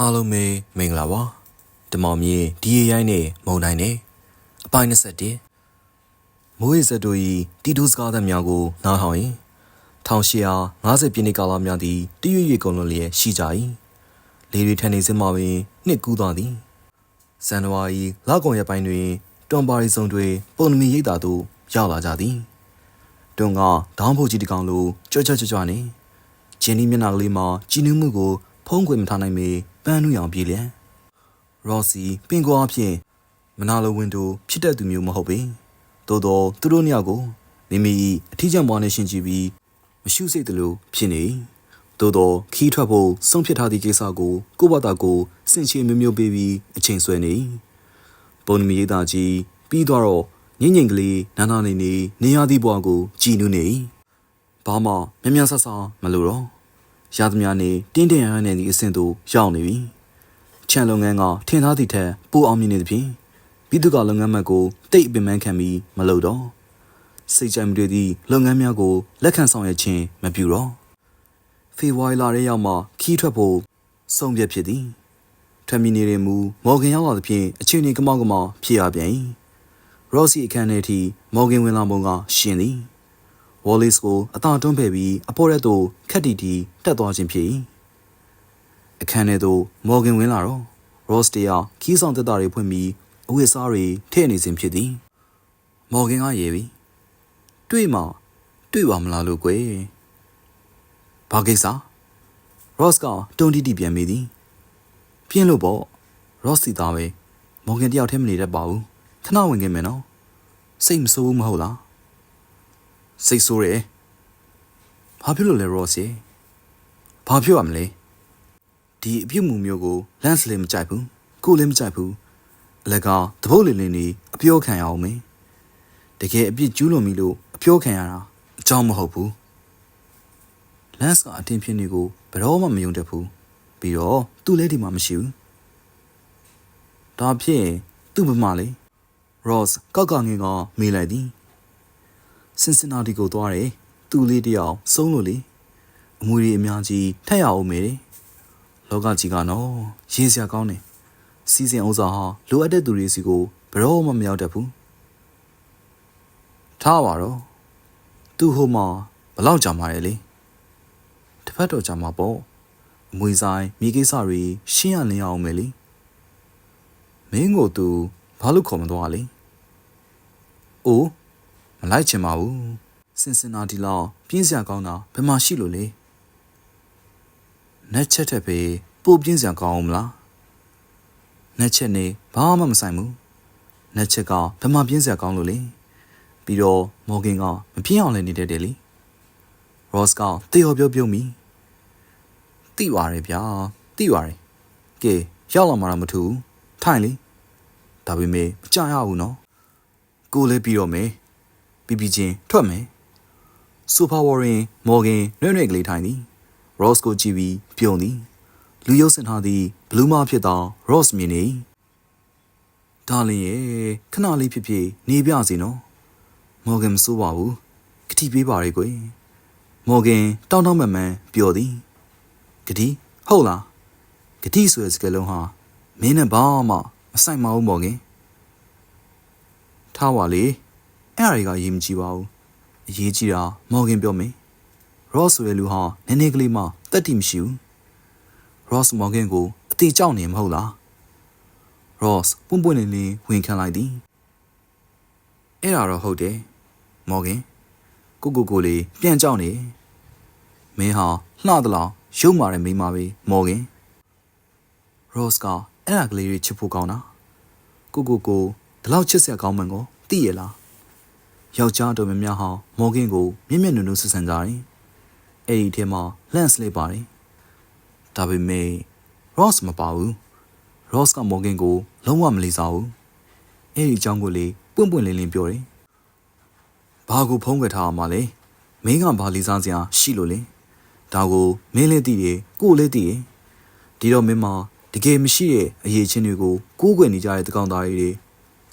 အားလုံးပဲမင်္ဂလာပါတမောင်မြေဒီရရိုင်းနဲ့မုံတိုင်းနဲ့အပိုင်း21မိုးရေစက်တို့၏တီတူစကားသများကိုနားထောင်ရင်1850ပြည့်နှစ်ကာလများသည်တရွေ့ရွေ့ကုန်လွန်လျက်ရှိကြ၏လေတွေထန်နေစမှပင်နှစ်ကူးသွားသည်ဇန်နဝါရီလကုန်ရက်ပိုင်းတွင်တွန်ပါရီစုံတွေပုံနမီရိပ်သာသို့ရောက်လာကြသည်တွန်ကဒေါင်းဖို့ကြီးတစ်ကောင်လိုကြွကြွကြွကြွနေဂျင်းနီမျက်နှာကလေးမှာကြည်နူးမှုကို ဖုံးကွယ်မထားနိုင်ပေပန်းနူရောင်ပြေလျက်ရော်စီပင်ကောအဖြစ်မနာလိုဝင်တိုဖြစ်တတ်သူမျိုးမဟုတ်ပေသို့တော့သူတို့နှစ်ယောက်ကိုမိမိအထီးကျန်ပွားနဲ့ရှင်ကြည့်ပြီးမရှုစိတ်တလို့ဖြစ်နေသို့တော့ခီးထွက်ဖို့ဆုံးဖြတ်ထားသည့်ကိစ္စကိုကိုဘတာကိုစင်ချေမျိုးမျိုးပေးပြီးအချိန်ဆွဲနေပုံမီရေးသားကြီးပြီးတော့ညင်ညင်ကလေးနာနာနေနေနေရသည့်ဘဝကိုကြည်နူးနေဘာမှမြမြဆဆမလို့တော့ ရသမျှနေတင်းတင်းရရနေသည့်အဆင့်သို့ရောက်နေပြီ။ချန်လုပ်ငန်းကထင်ထားသည့်ထက်ပိုအောင်မြင်နေသဖြင့်ပြည်သူ့ကလုပ်ငန်းမှတ်ကိုတိတ်အပင်ပန်းခံပြီးမလုပ်တော့စိတ်ကြိုက်မတွေ့သည့်လုပ်ငန်းများကိုလက်ခံဆောင်ရွက်ခြင်းမပြုတော့ဖေဖော်ဝါရီလရဲရောက်မှခီးထွက်ဖို့ဆုံးဖြတ်ဖြစ်သည်ထွက်မီနေရမူမော်ဂန်ရောက်လာသဖြင့်အချင်းကြီးကမောက်ကမောက်ဖြစ်ရပြန်၏ရော့စီအခန်းထဲထိမော်ဂန်ဝင်လာပုံကရှင်သည် ဝေါ်လစ်ကိုအသာတွန်းဖယ်ပြီးအပေါ်ရက်သို့ခက်တီတီတက်သွားခြင်းဖြစ်၏အခန်းထဲသို့မော်ဂန်ဝင်လာတော့ရော့စတီယာခီးဆောင်တက်တာတွေဖွင့်ပြီးအဝတ်စားတွေထည့်နေခြင်းဖြစ်သည်မော်ဂန်ကရေပြီတွေ့မှတွေ့ပါမလားလို့ကွယ်ဘာကိစ္စရော့စ်ကတုံတီတီပြန်မိသည်ပြင်းလို့ပေါ့ရော့စီသားပဲမော်ဂန်တယောက်တည်းမနေတတ်ပါဘူးခဏဝင်ခင်မယ်နော်စိတ်မဆိုးဘူးမဟုတ်လား စိတ်ဆိုးတယ်။ဘာဖြစ်လို့လဲရော့စီ။ဘာဖြစ်ရမလဲ။ဒီအပြုတ်မှုမျိုးကိုလန့်စလည်းမကြိုက်ဘူး။ကိုလည်းမကြိုက်ဘူး။အလကားတပုတ်လင်းလင်းနေအပြောခံရအောင်မင်း။တကယ်အပြစ်ကျူးလွန်ပြီလို့အပြောခံရတာအကြောင်းမဟုတ်ဘူး။လန့်စ်ကအတင်းဖြစ်နေကိုဘယ်တော့မှမယုံတတ်ဘူး။ပြီးတော့သူ့လည်းဒီမှာမရှိဘူး။ဒါဖြင့်သူ့ဘမလေး။ Ross ကောက်ကောက်ငင်ကမေးလိုက်သည်။ စင်စင်နာတီကိုသွားတယ်သူ့လေးတယောက်ဆုံးလို့လေအမွေတွေအများကြီးထက်ရအောင်မယ်တဲ့လောကကြီးကနော်ရေးစရာကောင်းတယ်စီစဉ်ဥစားဟာလိုအပ်တဲ့သူတွေစီကိုဘယ်တော့မှမရောက်တတ်ဘူးထားပါတော့သူ့ဟိုမှာဘလောက်ကြာမှာလဲလေတစ်ဖက်တော့ကြာမှာပေါ့အမွေဆိုင်မြေကိစ္စတွေရှင်းရလင်းအောင်မယ်လေမင်းကိုသူဘာလို့ခေါ်မသွားလဲအိုး မလိုက်ချင်ပါဘူးစင်စင်နာဒီလောက်ပြင်းစရာကောင်းတာဘယ်မှာရှိလို့လဲနက်ချက်ထက်ပဲပို့ပြင်းစရာကောင်းအောင်မလားနက်ချက်နေဘာမှမဆိုင်ဘူးနက်ချက်ကဘယ်မှာပြင်းစရာကောင်းလို့လဲပြီးတော့မော်ဂင်ကမပြင်းအောင်လည်းနေတတ်တယ်လေရော့စ်ကတေော်ပြုတ်ပြုတ်မိတိပါရဲ့ဗျာတိပါရဲ့ကဲရောက်လာမှတော့မထူဘူးထိုင်လေဒါပေမဲ့မကြရဘူးနော်ကိုလည်းပြီးတော့မယ် ပြီးပြီးချင်းထွက်မယ်စူပါဝါရင်မော်ဂန်နှွဲ့နှွဲ့ကလေးထိုင်သည်ရော့စ်ကိုကြည့်ပြီးပြုံးသည်လူရုပ်စင်ထားသည်ဘလူးမဖြစ်သောရော့စ်မြင်နေဒါလင်ရဲ့ခဏလေးဖြစ်ဖြစ်နေပြစီနော်မော်ဂန်မစိုးပါဘူးကတိပေးပါရေကွယ်မော်ဂန်တောင်းတောင်းမန်မန်ပြောသည်ကတိဟုတ်လားကတိဆိုတဲ့စကားလုံးဟာမင်းနဲ့ဘာမှမဆိုင်ပါဘူးမော်ဂန်ထားပါလေ အဲ့အရာတွေကရေးမကြည့်ပါဘူးအရေးကြီးတာမော်ဂင်ပြောမယ်ရော့ဆိုရဲ့လူဟာနည်းနည်းကလေးမှတက်တိမရှိဘူးရော့စ်မော်ဂင်ကိုအသေးကြောက်နေမဟုတ်လားရော့စ်ပွန့်ပွန့်လင်းလင်းဝင်ခံလိုက်သည်အဲ့ဒါတော့ဟုတ်တယ်မော်ဂင်ကိုကိုကိုလေးပြန်ကြောက်နေမင်းဟာလှသလားရုပ်မာတဲ့မိန်းမပဲမော်ဂင်ရော့စ်ကအဲ့ဒါကလေးတွေချစ်ဖို့ကောင်းတာကိုကိုကိုဒီလောက်ချစ်စရာကောင်းမှန်ကိုသိရလား ယောက်ျားတော်များများဟာမော်ဂင်ကိုမြင့်မြတ်နုံနုံဆဆန်ကြတယ်။အဲ့ဒီထဲမှာလန့်စလေးပါတယ်။ဒါပေမဲ့ Ross မပါဘူး။ Ross ကမော်ဂင်ကိုလုံးဝမလေးစားဘူး။အဲ့ဒီအကြောင်းကိုလေပွင့်ပွင့်လင်းလင်းပြောတယ်။ဘာကိုဖုံးကွယ်ထားအောင်မလဲ။မင်းကဘာလေးစားစရာရှိလို့လဲ။ဒါကိုမင်းလည်းသိတယ်ကိုလည်းသိတယ်။ဒီတော့မင်းမတကယ်မရှိတဲ့အရေးချင်းတွေကိုကိုးကွယ်နေကြတဲ့တကောင်သားတွေ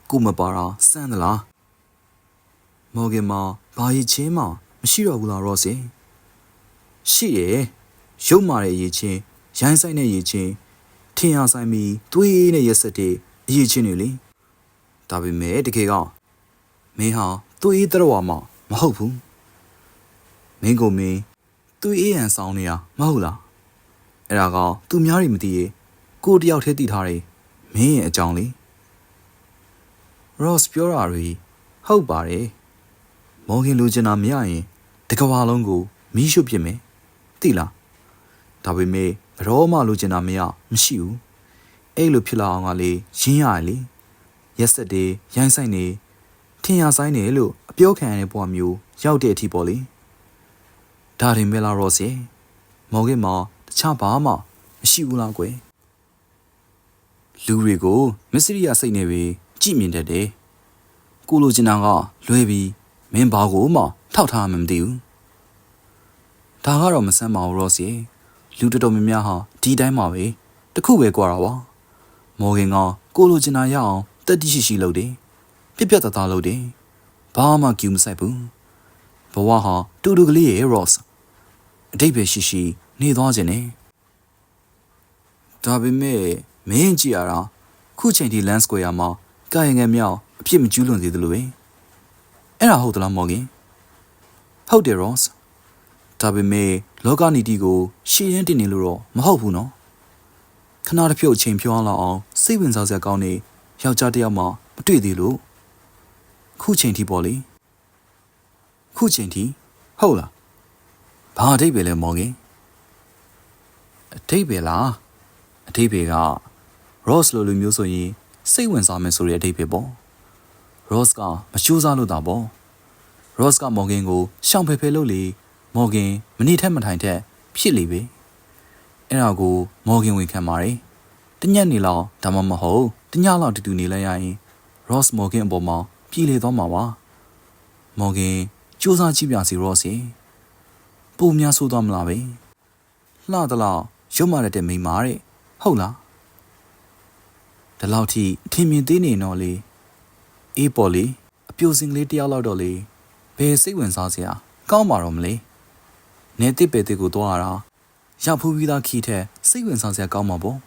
ကိုမပါတာစမ်းသလား။ မော်ဂင်မှာဘာရည်ချင်းမှမရှိတော့ဘူးလားရော့စင်ရှိရဲ့ရုပ်မာတဲ့ရည်ချင်းရိုင်းဆိုင်တဲ့ရည်ချင်းထင်ရဆိုင်ပြီးသွေးနဲ့ရက်ဆက်တဲ့အရေးချင်းတွေလေဒါပေမဲ့တကယ်ကမင်းဟာသွေးတရဝမှမဟုတ်ဘူးမင်းကမင်းသွေးအေးရန်ဆောင်နေရမဟုတ်လားအဲ့ဒါကသူများတွေမသိရဲ့ကိုတယောက်တည်းသိထားတယ်မင်းရဲ့အကြောင်းလေ Ross ပြောတာတွေဟုတ်ပါတယ် မော်ဂင်လူချင်တာမရရင်တကဘာလုံးကိုမီးရှို့ပစ်မယ်သိလားဒါပေမဲ့ဘယ်တော့မှလူချင်တာမရမရှိဘူးအဲ့လိုဖြစ်လာအောင်ကလေရင်းရလေရက်ဆက်တွေရိုင်းဆိုင်နေထင်ရဆိုင်နေလို့အပြောခံရတဲ့ဘဝမျိုးရောက်တဲ့အထိပေါ့လေဒါရင်မဲလာ Ross ရဲ့မော်ဂင်မှာတခြားဘာမှမရှိဘူးလားကွယ်လူတွေကိုမစ္စရိယစိတ်နဲ့ပဲကြည်မြင်တတ်တယ်ကိုလိုချင်တာကလွဲပြီး မင်းဘာကိုမှထောက်ထားမှမသိဘူးဒါကတော့မဆန်းပါဘူးရော့စီလူတော်တော်များများဟာဒီတိုင်းမှာပဲတခုပဲကြွားတာပါမော်ဂင်ကကိုလိုချင်တာရအောင်တက်တိရှိရှိလုပ်တယ်ပြက်ပြက်သားသားလုပ်တယ်ဘာမှကြူမဆိုင်ဘူးဘဝဟာတူတူကလေးရဲ့ Ross အတိတ်ပဲရှိရှိနေသွားခြင်းနဲ့ဒါပေမဲ့မင်းကြည့်ရတာခုချိန်ထိ Land Square မှာကာယငယ်မြောက်အဖြစ်မကျူးလွန်သေးသလိုပဲ အဲ့ဒါဟုတ်သလားမော်ဂင်ဟုတ်တယ် Ross ဒါပေမဲ့လောကနီတီကိုရှေ့ရင်းတင်နေလို့တော့မဟုတ်ဘူးနော်ခဏတစ်ဖြုတ်အချိန်ဖြောင်းလာအောင်စိတ်ဝင်စားစရာကောင်းနေယောက်ျားတစ်ယောက်မှမတွေ့သေးလို့ခုချိန်ထိပေါ့လေခုချိန်ထိဟုတ်လားဘာအဓိပ္ပာယ်လဲမော်ဂင်အဓိပ္ပာယ်လားအဓိပ္ပာယ်က Ross လိုလူမျိုးဆိုရင်စိတ်ဝင်စားမယ်ဆိုတဲ့အဓိပ္ပာ ယ်ပေါ့ Ross ကမချိုးစားလို့တာပေါ့ Ross ကမော်ဂင်ကိုရှောင်ဖယ်ဖယ်လုပ်လေမော်ဂင်မနေထက်မထိုင်ထက်ဖြစ်လေပဲအဲ့ဒါကိုမော်ဂင်ဝင်ခံပါတယ်တညက်နေလောက်ဒါမှမဟုတ်တညလောက်တူတူနေလိုက်ရရင် Ross မော်ဂင်အပေါ်မှာပြည်လေသွားမှာပါမော်ဂင်စူးစမ်းကြည့်ပြစီ Ross ရေပုံများဆိုးသွားမလားပဲလှသလားရုပ်မာတဲ့မိန်းမတဲ့ဟုတ်လားဒီလောက်ထိအထင်မြင်သေးနေတော့လေ အေးပေါ်လေအပြိုစင်ကလေးတယောက်လောက်တော့လေဘယ်စိတ်ဝင်စားစရာကောင်းမှာတော့မလဲနေတစ်ပေတစ်ကိုသွားရတာရောက်ဖူးပြီးသားခီးထက်စိတ်ဝင်စားစရာကောင်းမှာပေါ့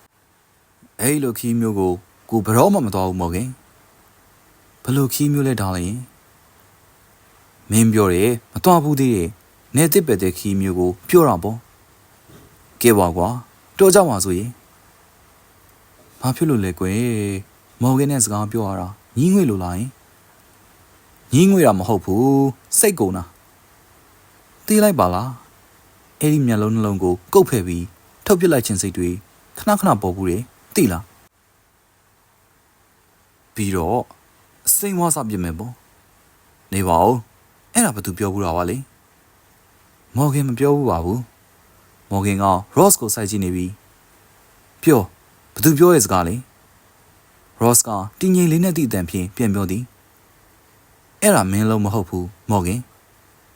အဲ့လိုခီးမျိုးကိုကိုဘယ်တော့မှမသွားဘူးမော်ခင်ဘလို့ခီးမျိုးလဲတောင်းလိုက်ရင်မင်းပြောတယ်မသွားဘူးသေးတယ်နေတစ်ပေတစ်ခီးမျိုးကိုပြောတာပေါ့ကဲပါကွာတော်ကြပါဆိုရင်ဘာဖြစ်လို့လဲကွယ်မော်ဂင်နဲ့စကားပြောရတာ ညီးငွေလိုလားယင်ညီးငွေတာမဟုတ်ဘူးစိတ်ကုန်တာတီးလိုက်ပါလားအဲ့ဒီမျက်လုံးနှလုံးကိုကုတ်ဖဲ့ပြီးထုတ်ပစ်လိုက်ခြင်းစိတ်တွေခဏခဏပေါ်ဘူးတယ်သိလားပြီးတော့အစိမ်းဝါစပြစ်မယ်ပေါ့နေပါဦးအဲ့ဒါဘာသူပြောဘူးတာပါလေမော်ဂင်မပြောဘူးပါဘူးမော်ဂင်က Ross ကိုစိုက်ကြည့်နေပြီးပြောဘာသူပြောရဲ့စကားလဲ Ross ကတင်းငိမ်လေးနဲ့တည်တံဖြင့်ပြန်ပြောသည်အဲ့ဒါမင်းလုံးမဟုတ်ဘူးမော်ဂင်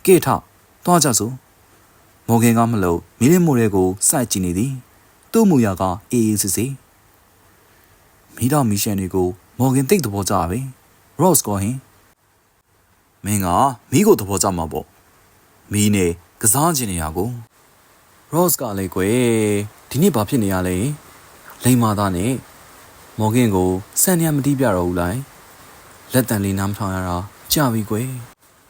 ကေထသွားကြစို့မော်ဂင်ကမလို့မီလီမိုရဲကိုစိုက်ကြည့်နေသည်သူ့မူရာကအေးအေးစစ်စစ်မိတော့မီရှန်တွေကိုမော်ဂင်တိတ်သဘောကျပဲ Ross ကဟင်မင်းကမီးကိုသဘောကျမှာပေါ့မီးနဲ့ကစားချင်နေရကို Ross ကလည်းကွယ်ဒီနေ့ဘာဖြစ်နေရလဲလိမ္မာသားနဲ့ မော်ဂင်ကိုစံနေမတီးပြတော့ဘူးလားလက်တန်လေးနားမထောင်ရတာကြာပြီကွယ်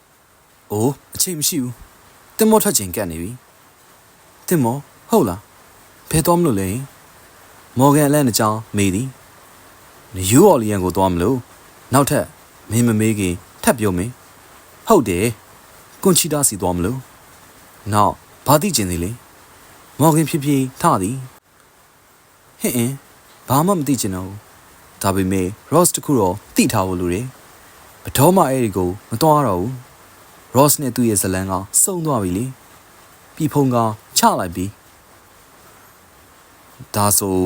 ။အိုးအချိန်မရှိဘူး။တင်မောထွက်ချိန်ကတ်နေပြီ။တင်မောဟုတ်လား။ဖဲသွားမလို့လဲ။မော်ဂန်အလန့်အကြောင်းမေးသည်။နယူးအော်လီယန်ကိုသွားမလို့နောက်ထပ်မင်းမမေးခင်ထပ်ပြောမင်း။ဟုတ်တယ်။ကွန်ချီတာစီသွားမလို့။နောက်ဘာသိကျင်သေးလဲ။မော်ဂန်ဖြည်းဖြည်းထသည်။ဟင်အင်း ဘာမှမသိချင်တော့ဘူး။ဒါပေမဲ့ Ross တခုတော့သိထားဖို့လိုတယ်။ဘတော်မှအဲ့ဒီကိုမသွားတော့ဘူး Ross နဲ့သူ့ရဲ့ဇလန်းကစုံသွားပြီလေ။ပြီဖုံကချလိုက်ပြီ။ဒါဆို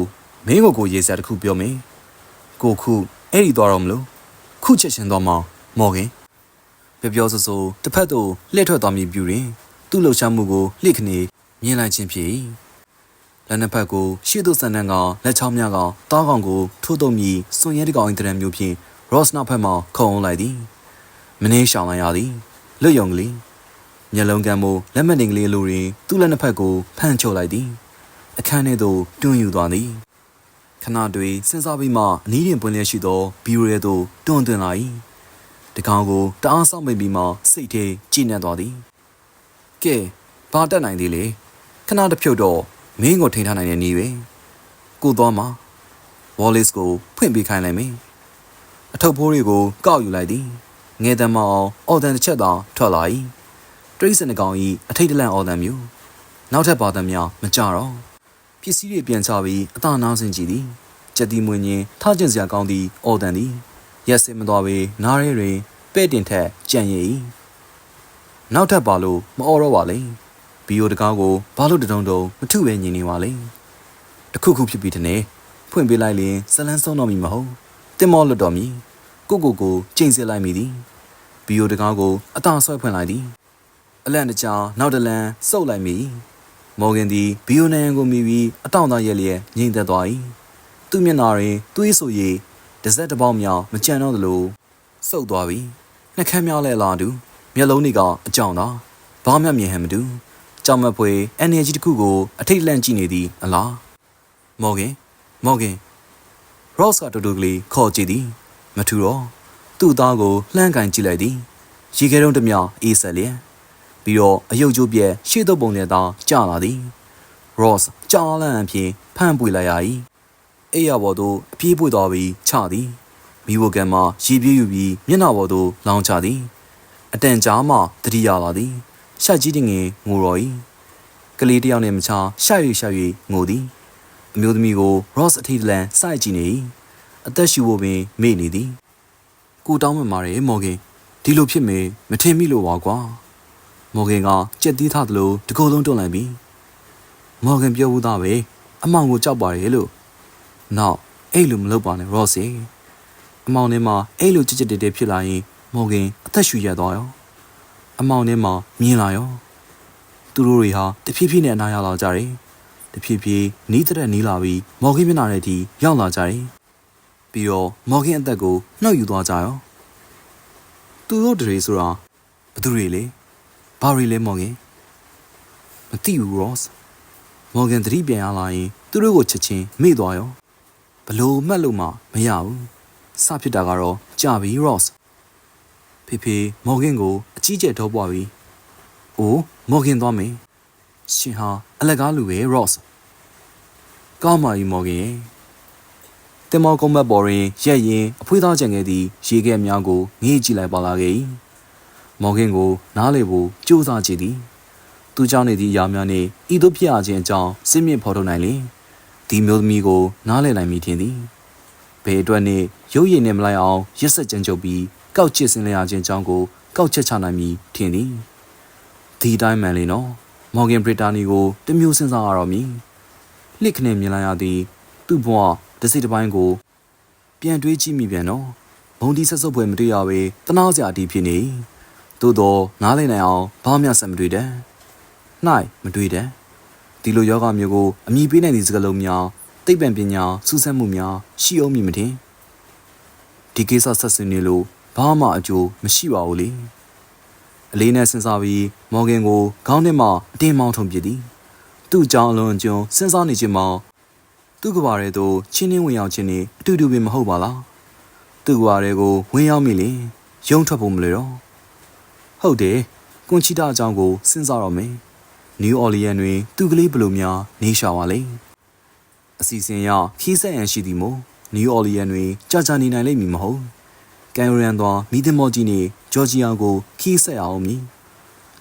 မင်းကိုကိုရေစက်တစ်ခုပြောမယ်။ကိုခုအဲ့ဒီသွားတော့မလို့ခုချက်ချင်းသွားမောင်မော်ခင်ပြောပြောဆိုဆိုတစ်ဖက်သို့လှည့်ထွက်သွားမည်ပြုရင်သူ့လှုပ်ရှားမှုကိုလှစ်ခနေမြင်လိုက်ခြင်းဖြစ်၏ လက်နှစ်ဖက်ကိုရှေ့သို့ဆန်နှန်းကလက်ချောင်းများကတောင်းကောင်ကိုထိုးတုံမြည်စွန်ရဲတကောင်အင်တရန်မျိုးဖြင့် Ross နောက်ဖက်မှခုံအောင်လိုက်သည်မင်းရှောင်လိုက်ရသည်လွတ်ယုံကလေးမျက်လုံးကမ်းမို့လက်မတင်ကလေးလိုရင်သူ့လက်နှစ်ဖက်ကိုဖမ်းချုပ်လိုက်သည်အခန်းထဲသို့တွန်းယူသွားသည်ခဏတွေစဉ်းစားပြီးမှအနည်းရင်ပွင့်လျက်ရှိသောဘီရိုရဲသို့တွန်းတင်လာ၏တကောင်ကိုတအားဆောင်မိတ်ပြီးမှစိတ်ထဲကြည်နက်သွားသည်ကဲဘာတက်နိုင်သေးလေခဏတစ်ဖြုတ်တော့ မင်းကိုထိန်ထားနိုင်တဲ့နေပဲကိုသွားမှာဝေါ်လစ်ကိုဖွင့်ပေးခိုင်းလိုက်မယ်အထုပ်ဖိုးတွေကိုကောက်ယူလိုက်သည်ငယ်တမ်းမအောင်အော်တန်တစ်ချက်သာထွက်လာ၏တရိတ်စင်ကောင်၏အထိတ်တလန့်အော်တန်မျိုးနောက်ထပ်ပါတမ်းများမကြတော့ပစ္စည်းတွေပြန်ချပြီးအသာနားဆင်ကြည့်သည်ကြက်တီမွင်ရင်ထားကျင်စရာကောင်းသည့်အော်တန်သည်ရက်စင်မသွားပေနားရဲတွင်ပဲ့တင်ထက်ကြံ့ရည်နောက်ထပ်ပါလို့မအော်တော့ပါလေ ဘီယိုတကားကိုဘာလို့တတုံတုံမထုပဲညင်နေပါလေတခုခုဖြစ်ပြီးတနေ့ဖွင့်ပေးလိုက်ရင်ဇလန်းဆုံးတော့မီမဟုတ်တင်မောလွတ်တော်မီကိုကိုကိုချိန်စစ်လိုက်မိသည်ဘီယိုတကားကိုအသာဆွဲဖွင့်လိုက်သည်အလန့်တကြားနောက်တလန်းစုပ်လိုက်မိမော်ဂန်သည်ဘီယိုနန်ကိုမိပြီးအတောင့်သားရဲ့လျက်ငိမ့်သက်သွား၏သူ့မျက်နှာတွင်သွေးဆိုရည်တစ်စက်တစ်ပေါက်မြောင်မကြံတော့သလိုစုပ်သွားပြီနှက်ခမ်းများလဲလာတူမျက်လုံးတွေကအကြောင်သာဘာမှမြင်ဟန်မတူ ကြောင်မဖွေအန်နယ်ဂျီတစ်ခုကိုအထိတ်လန့်ကြည့်နေသည်အလားမော်ဂန်မော်ဂန်ရော့စ်ကတူတူကလေးခေါ်ကြည့်သည်မထူတော့သူ့သားကိုလှမ်းကန်ကြည့်လိုက်သည်ရေခဲတုံးတစ်မြောင်အေးဆက်လျက်ပြီးတော့အယုတ်ကျိုးပြဲရှေ့တော့ပုံနဲ့သာကျလာသည်ရော့စ်ကြားလန့်အဖြစ်ဖမ်းပွေလိုက်ရ၏အိယာဘော်သို့အပြေးပွေသွားပြီးချသည်မိဘကံမှာရေပြေးယူပြီးမျက်နှာပေါ်သို့လောင်းချသည်အတန်ကြားမှတတိယလာသည် ရှက်ကြီးတင်ငယ်ငိုတော်၏ကလေးတစ်ယောက်နှင့်မချရှာ၍ရှာ၍ငိုသည်အမျိုးသမီးကို Ross အထိတ်လန့်စိုက်ကြည့်နေ၏အသက်ရှူဖို့ပင်မေ့နေသည်ကိုတောင်းမှမာတယ်မော်ဂင်ဒီလိုဖြစ်မေမထင်မိလို့ပါကွာမော်ဂင်ကကြက်သီးထားသလိုတကိုယ်လုံးတွန်းလိုက်ပြီးမော်ဂင်ပြောဘူးသားပဲအမောင်ကိုကြောက်ပါတယ်လို့နောက်အဲ့လိုမလုပ်ပါနဲ့ Ross ရေအမောင်ထဲမှာအဲ့လိုကြစ်ကြစ်တဲတဲဖြစ်လာရင်မော်ဂင်အသက်ရှူရသွားရော အမောင်ထဲမှာမြင်လာရောသူတို့တွေဟာတဖြည်းဖြည်းနဲ့အနားရလာကြတယ်တဖြည်းဖြည်းနီးတဲ့နီးလာပြီးမော်ဂင်မျက်နှာထဲထိရောက်လာကြတယ်ပြီးတော့မော်ဂင်အသက်ကိုနှုတ်ယူသွားကြရောသူတို့တွေဆိုတာဘသူတွေလဲဘာတွေလဲမော်ဂင်မသိဘူး Ross မော်ဂင်သတိပြန်ရလာရင်သူတို့ကိုချက်ချင်းမေ့သွားရောဘလို့မှတ်လို့မှမရဘူးစဖြစ်တာကတော့ကြာပြီ Ross ဖေဖေမော်ဂင်ကိုအ ကြီးကျယ်ထုတ်ပွားပြီး။အိုးမော်ဂင်သွားမယ်။ရှင်ဟာအလက်ကားလူပဲ Ross ။ကောင်းပါပြီမော်ဂင်ရဲ့။တင်မောကုန်းမတ်ပေါ်ရင်ရက်ရင်အဖွေးသားကြံခဲ့သည့်ရေခဲများကိုငေးကြည့်လိုက်ပါလာခဲ့၏။မော်ဂင်ကို နားလေဖို့ကြိုးစားကြည့်သည်။သူကြောင့်နေသည့်ယာများနှင့်ဤသို့ဖြစ်ရခြင်းအကြောင်းစစ်မြင့်ဖော်ထုတ်နိုင်လေ။ဒီမျိုးသမီးကို နားလည်နိုင်မိထင်သည်။ဘယ်အတွက်နှင့်ရုပ်ရည်နှင့်မလိုက်အောင်ရက်ဆက်ကြံကြုတ်ပြီးကောက်ချစ်စင်လျာခြင်းအကြောင်းကို ကောက်ချက်ချနိုင်မည်ထင်သည်ဒီတိုင်းမှန်လေနော်မော်ဂန်ဘရစ်တာနီကိုတမျိုးစဉ်းစားရတော့မည်လှစ်ခနဲ့မြင်လိုက်ရသည်သူ့ဘဝတစ်စိတ်တစ်ပိုင်းကို ပြန်တွေးကြည့်မိပြန်တော့ဘုံဒီဆက်စုပ်ပွဲမတွေ့ရပေတနာစရာအတီးဖြစ်နေသို့တော့နားလည်နိုင်အောင်ဘာမှဆက်မတွေ့တဲ့နိုင်မတွေ့တဲ့ဒီလိုယောဂမျိုးကိုအမိပေးနိုင်သည့်စကားလုံးများသိပ္ပံပညာစူးစမ်းမှုများရှိအောင်မည်မထင်ဒီကိစ္စဆက်စင်နေလို့ ဘာမှအကျိုးမရှိပါဘူးလေအလေးနဲ့စဉ်းစားပြီးမော်ဂန်ကိုခေါင်းထဲမှာအတင်းမောင်းထုံပြသည်သူ့ကြောင့်အလွန်ကျွန်းစဉ်းစားနေခြင်းမှာသူ့ကဘာရဲသို့ချင်းနှင်းဝင်ရောက်ခြင်းနဲ့အတူတူပင်မဟုတ်ပါလားသူ့ကဘာရဲကိုဝင်ရောက်မိလေရုံထွက်ဖို့မလွယ်တော့ဟုတ်တယ်ကွန်ချီတာအကြောင်းကိုစဉ်းစားတော့မယ်နယူးအော်လီယန်တွင်သူ့ကလေးဘယ်လိုများနေရှာပါလဲအစီအစဉ်ရခီးဆက်ရန်ရှိသည်မို့နယူးအော်လီယန်တွင်ကြာကြာနေနိုင်လိမ့်မည်မဟုတ် ကန်ရန်သွားမီတင်မော်ကြီးနေဂျော်ဂျီယာကိုခီးဆက်အောင်မည်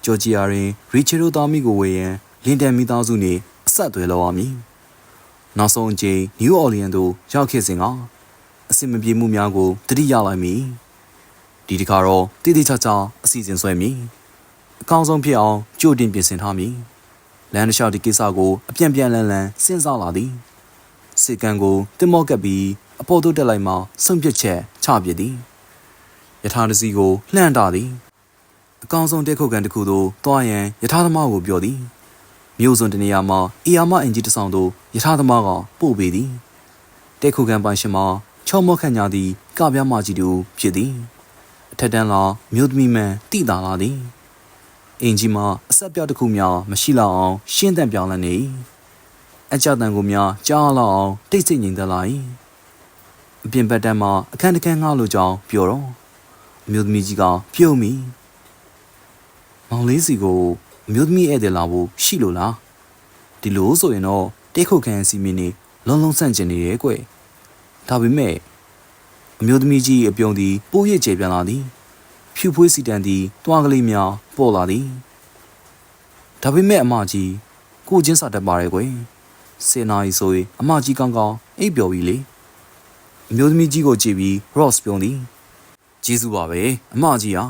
ဂျော်ဂျီယာတွင်ရီချီရိုသားမီကိုဝေရန်လင်တန်မိသားစုနှင့်အဆက်အသွယ်လုပ်ရမည်နောက်ဆုံးအချိန်နယူးအော်လီယန်သို့ရောက်ခဲ့စဉ်ကအစစ်မပြေမှုများကိုတတိယလိုက်မည်ဒီတစ်ခါတော့တည်တည်ချာချာအစီအစဉ်ဆွဲမည်အကောင်းဆုံးဖြစ်အောင်ကြိုတင်ပြင်ဆင်ထားမည်လန်ဒရှောက်ဒီကိစ္စကိုအပြန်ပြန်လန်လန်စဉ်းစားလာသည်စစ်ကန်ကိုတင်မော့ကပ်ပြီးအပေါ်သို့တက်လိုက်မှဆုံးဖြတ်ချက်ချပြသည် ယထာတစီကိုလှမ်းတာသည်အကောင်ဆုံးတက်ခုတ်ကန်တစ်ခုသို့တွားရန်ယထာသမားကိုပြောသည်မြို့စွန်တနေရာမှာအီယာမအင်ဂျီတစ်ဆောင်သို့ယထာသမားကပို့ပေးသည်တက်ခုတ်ကန်ပိုင်ရှင်မှာချောမော့ခန့်ညာသည်ကပြားမကြီးတူဖြစ်သည်အထက်တန်းလာမြို့သမီးမှန်တိတာလာသည်အင်ဂျီမှာအဆက်ပြောက်တစ်ခုများမရှိလောက်အောင်ရှင်းတန့်ပြောင်းလဲနေအအကြတန်ကိုများကြားလောက်အောင်တိတ်ဆိတ်ငြိမ်သက်လာ၏အပြင်ဘက်တန်းမှာအခန်းတစ်ခန်းငှားလို့ကြောင်းပြောတော့ အမျိုးသမီးကြီးကပြုံးမိမောင်လေးစီကိုအမျိုးသမီးဧည့်သည်လာဖို့ရှိလို့လားဒီလိုဆိုရင်တော့တိတ်ခုတ်ခန်းစီမင်းနေလုံးလုံးဆန့်ကျင်နေရဲ့ကွဒါပေမဲ့အမျိုးသမီးကြီးအပြုံးသည်ပိုးရစ်ကျေပြန်လာသည်ဖြူဖွေးစီတန်သည်တွားကလေးများပေါ်လာသည်ဒါပေမဲ့အမကြီးကိုချင်းစာတတ်ပါရဲ့ကွယ်စင်နာရီဆိုရင်အမကြီးကောင်းကောင်းအိပ်ပျော်ပြီလေအမျိုးသမီးကြီးကိုကြည့်ပြီး Ross ပြောသည် ကျေးဇူးပါပဲအမကြီးဟာ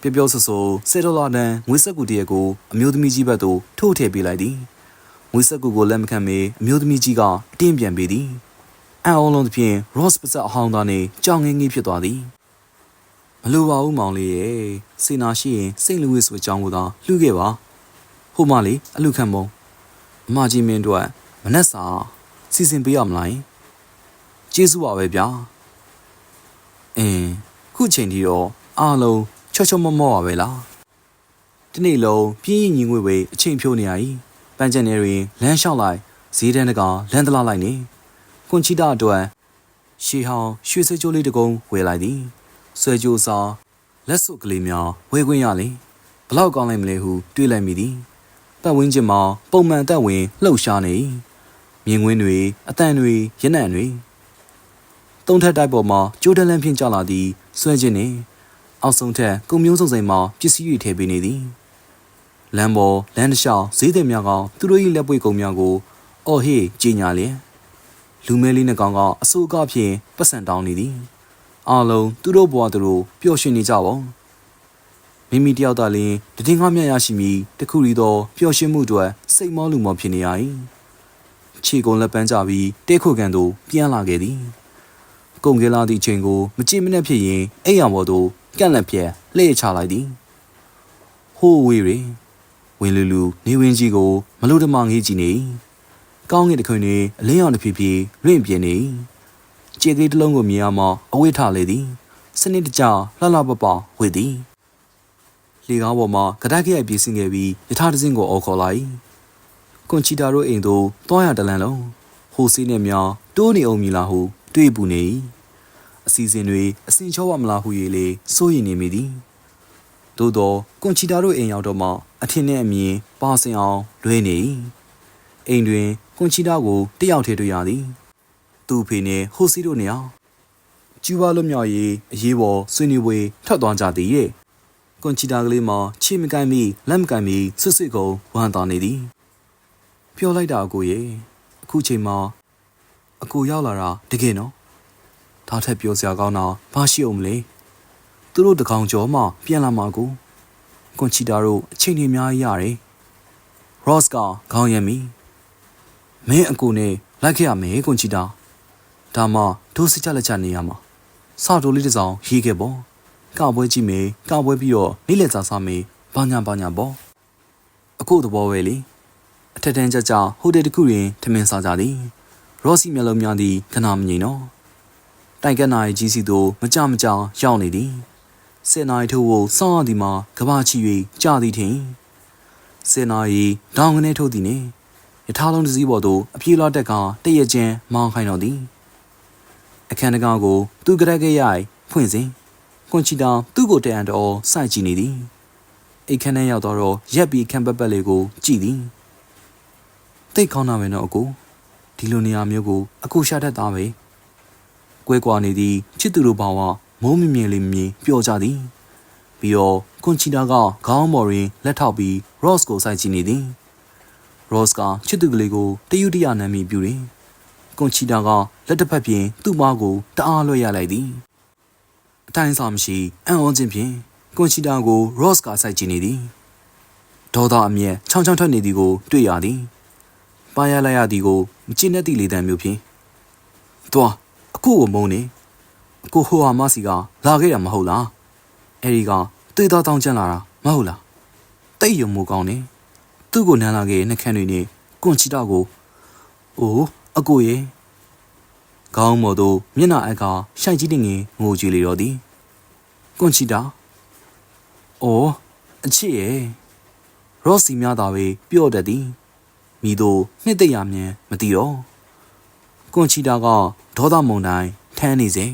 ပျော်ပျော်ဆဆစေဒေါ်လာတန်ငွေဆက်ကူတရက်ကိုအမျိုးသမီးကြီးဘက်သို့ထိုးထည့်ပေးလိုက်သည်ငွေဆက်ကူကိုလက်မခံမေအမျိုးသမီးကြီးကအတင်းပြန်ပေးသည်အံ့ဩလုံးသဖြင့် Ross ပါစက်အဟောင်းသားနှင့်ကြောင်ငင်းကြီးဖြစ်သွားသည်မလိုပါဘူးမောင်လေးရဲ့စေနာရှိရင်စိတ်လူဝစ်ဆိုအကြောင်းကိုသာလှူခဲ့ပါဟိုမလေးအလူခံမုံအမကြီးမင်းတို့မနှက်စာစီစဉ်ပေးရမလားကျေးဇူးပါပဲဗျာအင်း ခုချိန်ထိတော့အားလုံးချောချောမောမောပါပဲလားဒီနေ့လုံးပြင်းရင်ညီငွေပဲအချိန်ဖြိုးနေရ၏ပန်းချန်နေတွင်လမ်းလျှောက်လိုက်ဈေးတန်းတကောင်လမ်းတလားလိုက်နေကွန်ချီတာအတွက်ရှီဟောင်းရွှေစကြိုးလေးတကုံဝယ်လိုက်သည်ဆွဲကြိုးစားလက်စုပ်ကလေးများဝဲခွင့်ရလေဘလောက်ကောင်းလိုက်မလဲဟုတွေးလိုက်မိသည်ပတ်ဝန်းကျင်မှာပုံမှန်အသက်ဝင်လှုပ်ရှားနေမြင်ကွင်းတွေအတန်တွေရနံ့တွေ သုံးထက်တိုက်ပေါ်မှာကြိုးတလန်းဖြင့်ကျလာသည်ဆွဲခြင်းနှင့်အောက်ဆုံးထက်ကုံမျိုးစုံစိမ်မှာပစ္စည်းတွေထည့်ပေးနေသည်လမ်းပေါ်လမ်းတစ်လျှောက်ဈေးသည်များကသူတို့၏လက်ပွေကုံများကိုအော်ဟေးကြီးညာလျက်လူမဲလေးနှစ်ကောင်ကအစိုးကဖြင့်ပတ်စံတောင်းနေသည်အားလုံးသူတို့ဘဝသူတို့ပျော်ရွှင်နေကြပါမိမိတယောက်သာလျှင်တည်ငါမြတ်ရရှိမည်တခုရီသောပျော်ရွှင်မှုအတွက်စိတ်မောလူမောဖြစ်နေရ၏ခြေကုံလက်ပန်းကြပြီးတဲခုကန်သို့ပြန်လာခဲ့သည် ကုံကလာသည့်အချိန်ကိုမကြည့်မနှက်ဖြစ်ရင်အိမ်အောင်ပေါ်သို့ကန့်လက်ပြက်လှည့်ချလိုက်သည်ဟိုးဝေးတွင်ဝင်လူလူနေဝင်းကြီးကိုမလို့တမငေးကြည့်နေကောင်းကင်တခွင်တွင်အလင်းရောင်တစ်ဖြည်းဖြည်းလွင့်ပြင်းနေ၏ခြေသေးတစ်လုံးကိုမြင်ရမှအဝိထလေသည်စနစ်တကျလှလှပပဝေသည်လေကားပေါ်မှာကတိုက်ခရိုက်ပြေးဆင်းခဲ့ပြီးယထာတစင်းကိုအော်ခေါ်လိုက်ကွန်ချီတာတို့အိမ်သို့တွားရတလန်လုံးဟိုစီးနဲ့များတိုးနေအောင်မီလားဟုတွေးပူနေ၏ အစီအစဉ်တွေအစင်ချောပါမလားဟု၍လေစိုးရိမ်နေမိသည်သို့သောကွန်ချီတာတို့အိမ်ရောက်တော့မှအထင်နဲ့အမြင်ပါစင်အောင်လွဲနေ၏အိမ်တွင်ကွန်ချီတာကိုတယောက်တည်းတွေ့ရသည် သူ့ဖေနဲ့ဟိုစီတို့နေအောင်ကျူပါလွတ်မြောက်ရေးအရေးပေါ်ဆွေးနွေးပွဲထွက်သွားကြသည်ရဲ့ကွန်ချီတာကလေးမှာချီမကိုင်းမိလက်မကိုင်းမိဆွတ်ဆွတ်ကုန်ဝမ်းသာနေသည်ပြောလိုက်တာအကိုရဲ့အခုချိန်မှာအကိုရောက်လာတာတကယ်နော် ဒါထက်ပြောစရာကောင်းတာဘာရှိအောင်မလဲသူတို့တကောင်ကျော်မှပြန်လာမှာကိုကွန်ချီတာတို့အချိန်ကြီးအများကြီးရတယ် Ross ကခေါင်းရမ်းမိမင်းအကိုနဲ့လိုက်ခဲ့ရမယ်ကွန်ချီတာဒါမှဒိုးစကြလက်ချနေရမှာစောက်တိုးလေးတစ်စောင်ရေးခဲ့ပေါ့ကပွဲကြည့်မယ်ကပွဲပြီးတော့နေ့လက်စားစားမယ်ဘာညာဘာညာပေါ့အခုသဘောပဲလေအထက်တန်းကြကြဟိုတယ်တစ်ခုတွင်ထမင်းစားကြသည်ရော့စီမျက်လုံးများသည်ခဏမငြိမ်တော့ တိုင်ကနာရဲ့ကြီးစီသို့မကြမကြရောက်နေသည်စင်နာရီထိုးကိုစောင်းရသည်မှာကဘာချီ၍ကြာသည်ထင်စင်နာရီဒေါင်းကနေထုတ်သည်နှင့်ယထာလုံးတစ်စီးပေါ်သို့အပြေးလွှတ်တက်ကတည့်ရချင်းမောင်းခိုင်းတော်သည်အခန်းတကားကို သူကရက်ခဲ့ရိုက်ဖွင့်စဉ်ကွန်ချီတာသူ့ကိုတရံတော်စိုက်ကြည့်နေသည်အိတ်ခန်းထဲရောက်တော့ရက်ပြီးခံပတ်ပတ်လေးကိုကြည့်သည်တိတ်ခေါင်းနာမယ်နော်အကိုဒီလိုနေရာမျိုးကိုအကိုရှာတတ်သားပဲ ကွဲကွာနေသည်ချစ်သူတို့ဘောင်ကမိုးမြမြင်လေးမြင်ပျော်ကြသည်ပြီးတော့ကွန်ချီတာကခေါင်းမော်ရင်လက်ထောက်ပြီး Ross ကိုစိုက်ကြည့်နေသည် Ross ကချစ်သူကလေးကိုတယူတရနမ်းမိပြူတယ်ကွန်ချီတာကလက်တစ်ဖက်ဖြင့်သူ့မားကိုတအားလွှဲရလိုက်သည်အတိုင်းစားမရှိအံ့ဩခြင်းဖြင့်ကွန်ချီတာကို Ross ကစိုက်ကြည့်နေသည်ဒေါသအမျက်ချောင်းချောင်းထွက်နေသည်ကိုတွေ့ရသည်ပါရလိုက်ရသည်ကိုမကျင့်တတ်သည့်လေတံမျိုးဖြင့်သွား အခုကိုမုန်းနေအကိုဟိုဟာမစီကလာခဲ့တာမဟုတ်လားအဲဒီကတွေးသားတောင်းချမ်းလာတာမဟုတ်လားတိတ်ယုံမိုးကောင်းနေသူ့ကိုနမ်းလာခဲ့တဲ့နှခမ်းတွေနဲ့ကွန်ချီတာကိုအိုးအကိုရဲ့ခေါင်းမော်တို့မျက်နှာအက်ကရှိုက်ကြီးတင်ငင်ငိုကြွေလေတော့သည်ကွန်ချီတာအိုးအချစ်ရဲ့ရော့စီများသာပဲပြော့တတ်သည်မိတို့နှစ်သိရမြင်မသိတော့ ကွန်ချီတာကဒေါသမုန်တိုင်းထမ်းနေစဉ်